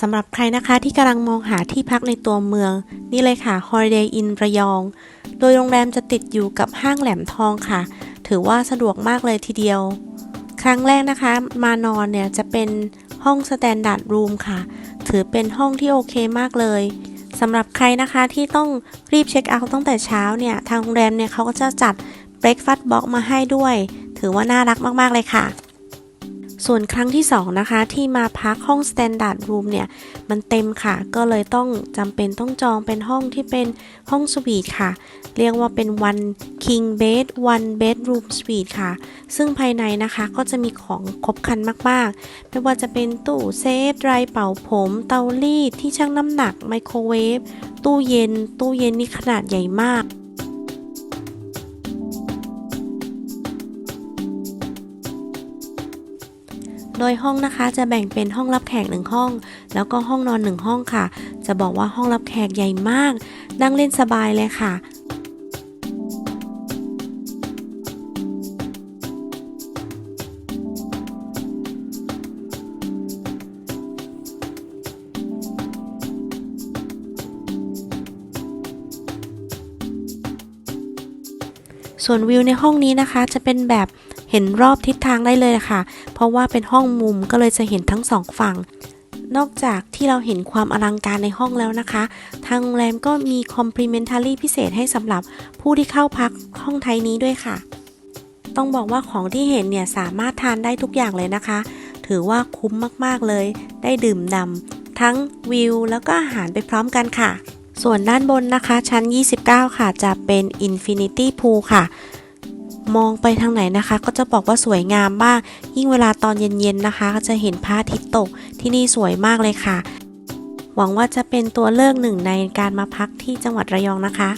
สำหรับใครนะคะที่กำลังมองหาที่พักในตัวเมือง นี่เลยค่ะ Holiday Inn ระยอง โดยโรงแรมจะติดอยู่กับห้างแหลมทองค่ะ ถือว่าสะดวกมากเลยทีเดียว ครั้งแรกนะคะ มานอนเนี่ยจะเป็นห้อง Standard Room ค่ะ ถือเป็นห้องที่โอเคมากเลยสำหรับใครนะคะที่ต้องรีบเช็คเอาท์ตั้งแต่เช้าเนี่ย ทางโรงแรมเนี่ยเขาก็จะจัด Breakfast Box มาให้ด้วย ถือว่าน่ารักมาก ๆ เลยค่ะ ส่วนครั้งที่ 2 นะคะ ที่มาพักห้อง Standard Room เนี่ย มันเต็มค่ะ ก็เลยต้องจำเป็นต้องจองเป็นห้องที่เป็นห้องสวีทค่ะ เรียกว่าเป็น one king bed one bedroom suite ค่ะ ซึ่งภายในนะคะก็จะมีของครบครันมากๆ ไม่ว่าจะเป็นตู้เซฟไรเป่าผม เตารีดที่ชั่งน้ำหนักไมโครเวฟตู้เย็น ตู้เย็นนี่ขนาดใหญ่มาก โดยห้องนะคะจะแบ่งเป็นห้องรับแขกหนึ่งห้อง แล้วก็ห้องนอนหนึ่งห้องค่ะ จะบอกว่าห้องรับแขกใหญ่มาก นั่งเล่นสบายเลยค่ะส่วนวิวในห้องนี้นะคะจะเป็นแบบ ห็นรอบทิศทางได้เลยค่ะ เพราะว่าเป็นห้องมุมก็เลยจะเห็นทั้งสองฝั่ง นอกจากที่เราเห็นความอลังการในห้องแล้วนะคะ ทางโรงแรมก็มี complimentary พิเศษให้สำหรับผู้ที่เข้าพักห้องไทยนี้ด้วยค่ะ ต้องบอกว่าของที่เห็นเนี่ยสามารถทานได้ทุกอย่างเลยนะคะ ถือว่าคุ้มมากๆเลย ได้ดื่มดำทั้งวิวแล้วก็อาหารไปพร้อมกันค่ะส่วนด้านบนนะคะชั้น 29 ค่ะ จะเป็น Infinity Pool ค่ะ มองไปทางไหนนะคะ ก็จะบอกว่าสวยงามมากยิ่งเวลาตอนเย็นๆนะคะ ก็จะเห็นพระอาทิตย์ตกที่นี่สวยมากเลยค่ะ หวังว่าจะเป็นตัวเลือกหนึ่งในการมาพักที่จังหวัดระยองนะคะ